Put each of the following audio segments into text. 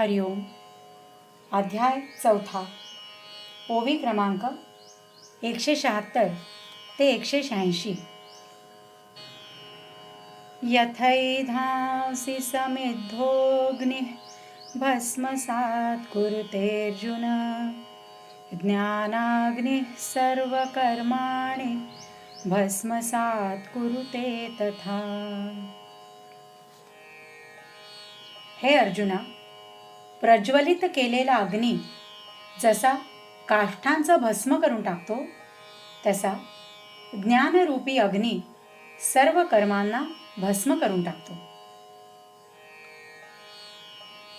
हरिओम अध्याय चौथा. ओवी क्रमांक एकशे शहात्तर ते एकशे शहाऐंशी. यथैधांसि समिद्धोऽग्निः भस्मसात् कुरुतेऽर्जुन. ज्ञानाग्निः सर्वकर्माणि भस्मसात् कुरुते तथा. हे अर्जुना प्रज्वलित केलेला अग्नी जसा काष्ठांचं भस्म करून टाकतो तसा ज्ञानरूपी अग्नी सर्व कर्मांना भस्म करून टाकतो.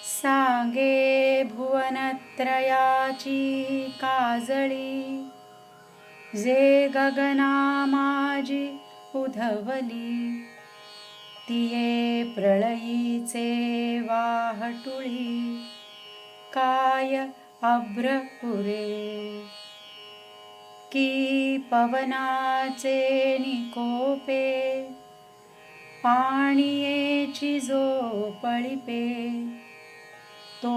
सांगे भुवनत्रयाची काजळी जे गगना माझी उधवली तिये प्रळयीचे वाहटुळी. काय अभ्रपुरे। की पवनाचे निकोपे पाणियेची जो पळिपे तो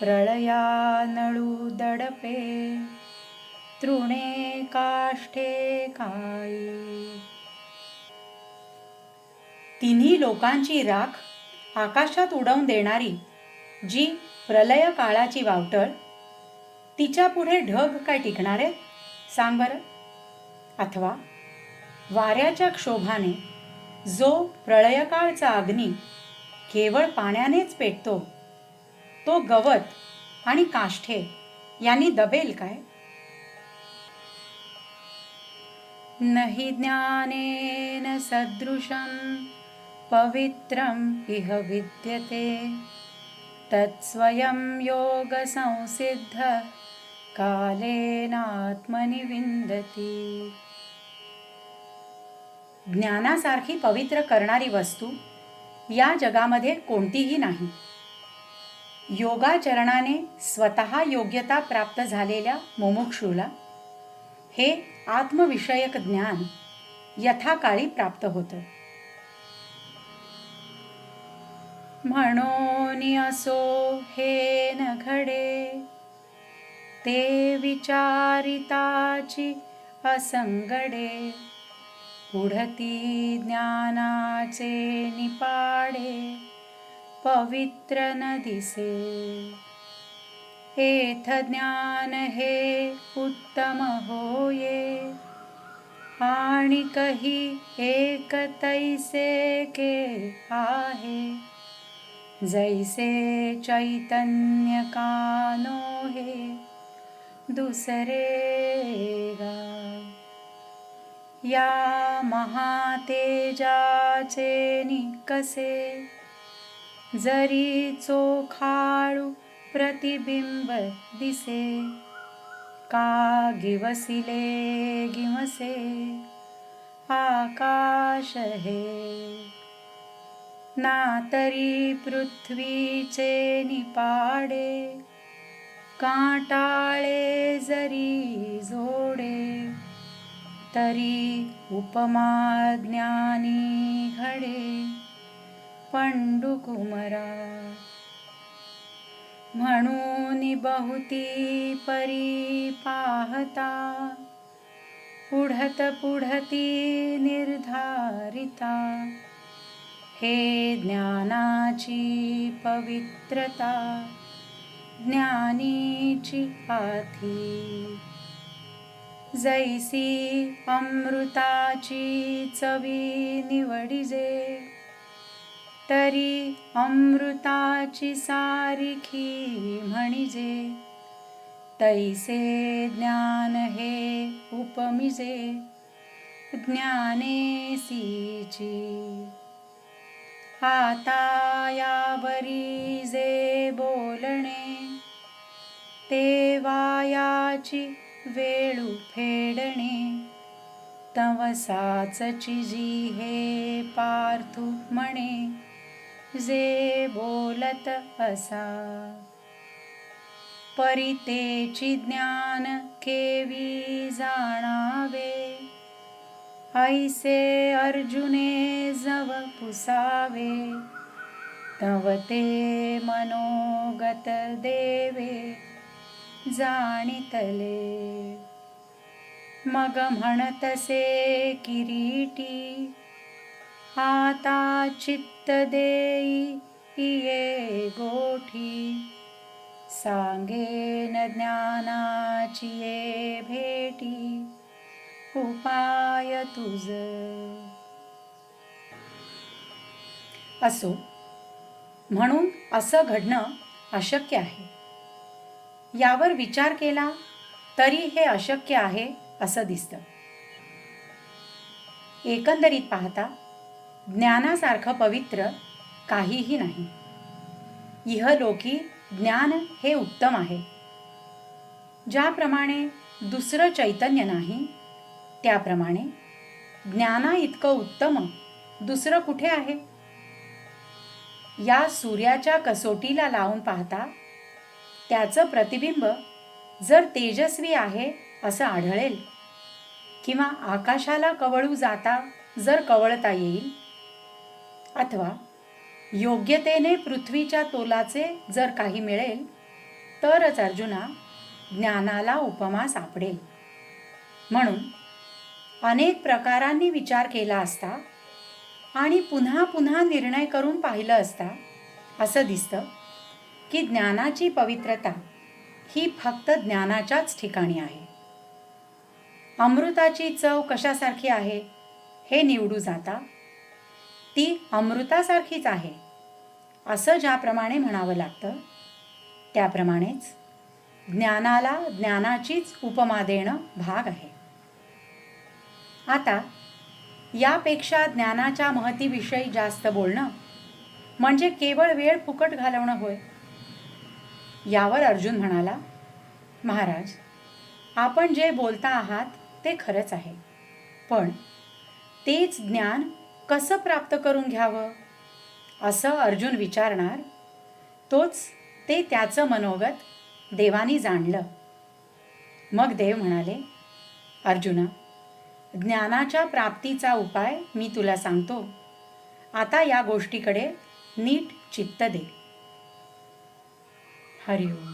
प्रळया नळू दडपे तृणे काष्ठे काय तिन्ही लोकांची राख आकाशात उडवून देणारी जी प्रलय काळाची वावटळ तिच्या पुढे ढग काय टिकणारे? सांग बरं. अथवा वाऱ्याच्या क्षोभाने जो प्रळयकाळचा अग्नी केवळ पाण्यानेच पेटतो तो गवत आणि काष्ठे यांनी दबेल काय? नहि ज्ञानेन सदृशं पवित्रं इह विद्यते। तत्स्वयं योगसंसिद्धः कालेनात्मनि विन्दति। ज्ञानासारखी पवित्र करणारी वस्तू या जगामध्ये कोणतीही नाही. योगाचरणाने स्वतः योग्यता प्राप्त झालेल्या मुमुक्षूला हे आत्मविषयक ज्ञान यथाकाळी प्राप्त होतं. म्हणून असो हे न घडे. ते विचारिताची असंगडे. पुढती ज्ञानाचे निपाडे. पवित्र न दिसे. एथ ज्ञान हे उत्तम होये. आणि कही एक तैसे के आहे. जैसे चैतन्य कानो हे दुसरे या महातेजाचे निकसे जरी चोखाळू प्रतिबिंब दिसे का गिवसिले गिवसे आकाश हे। ना तरी पृथ्वीचे निपाडे काटाळे जरी जोडे तरी उपमा ज्ञानी घडे पंडुकुमरा. म्हणून बहुती परी पाहता पुढत पुढती निर्धारिता. हे ज्ञानाची पवित्रता ज्ञानीची पाथी जैसी अमृताची चवी निवडिजे तरी अमृताची सारखी म्हणिजे तैसे ज्ञान हे उपमिजे ज्ञानेसीची. आता यावरी जे बोलणे ते वायाची वेळू फेडणे. तवसाचची जी हे पार्थू म्हणे जे बोलत असा. परितेची ज्ञान केवी जाणावे ऐसे अर्जुने जव पुसावे तव ते मनोगत देवे जाणितले. मग म्हणतसे किरीटी आता चित्त देई ये गोठी सांगेन ज्ञानाची ये भेटी. उपाय तुझ. असो म्हणून असं घडणं अशक्य आहे. यावर विचार केला तरी हे अशक्य आहे असं दिसतं. एकंदरीत पाहता ज्ञानासारखं पवित्र काहीही नाही. इहलोकी ज्ञान हे उत्तम आहे. ज्याप्रमाणे दुसरं चैतन्य नाही त्याप्रमाणे ज्ञाना इतकं उत्तम दुसरं कुठे आहे? या सूर्याच्या कसोटीला लावून पाहता त्याचं प्रतिबिंब जर तेजस्वी आहे असं आढळेल किंवा आकाशाला कवळू जाता जर कवळता येईल अथवा योग्यतेने पृथ्वीच्या तोलाचे जर काही मिळेल तरच अर्जुना ज्ञानाला उपमा सापडेल. म्हणून अनेक प्रकारांनी विचार केला असता आणि पुन्हा पुन्हा निर्णय करून पाहिलं असता असं दिसतं की ज्ञानाची पवित्रता ही फक्त ज्ञानाच्याच ठिकाणी आहे. अमृताची चव कशासारखी आहे हे निवडू जाता ती अमृतासारखीच आहे असं ज्याप्रमाणे म्हणावं लागतं त्याप्रमाणेच ज्ञानाला ज्ञानाचीच उपमा देणं भाग आहे. आता यापेक्षा ज्ञानाच्या महतीविषयी जास्त बोलणं म्हणजे केवळ वेळ फुकट घालवणं होय? यावर अर्जुन म्हणाला महाराज आपण जे बोलता आहात ते खरंच आहे. पण तेच ज्ञान कसं प्राप्त करून घ्यावं? असं अर्जुन विचारणार तोच ते त्याचं मनोगत देवानी जाणलं. मग देव म्हणाले अर्जुना ज्ञानाच्या प्राप्तीचा उपाय मी तुला सांगतो. आता या गोष्टीकडे नीट चित्त दे. हरिओम.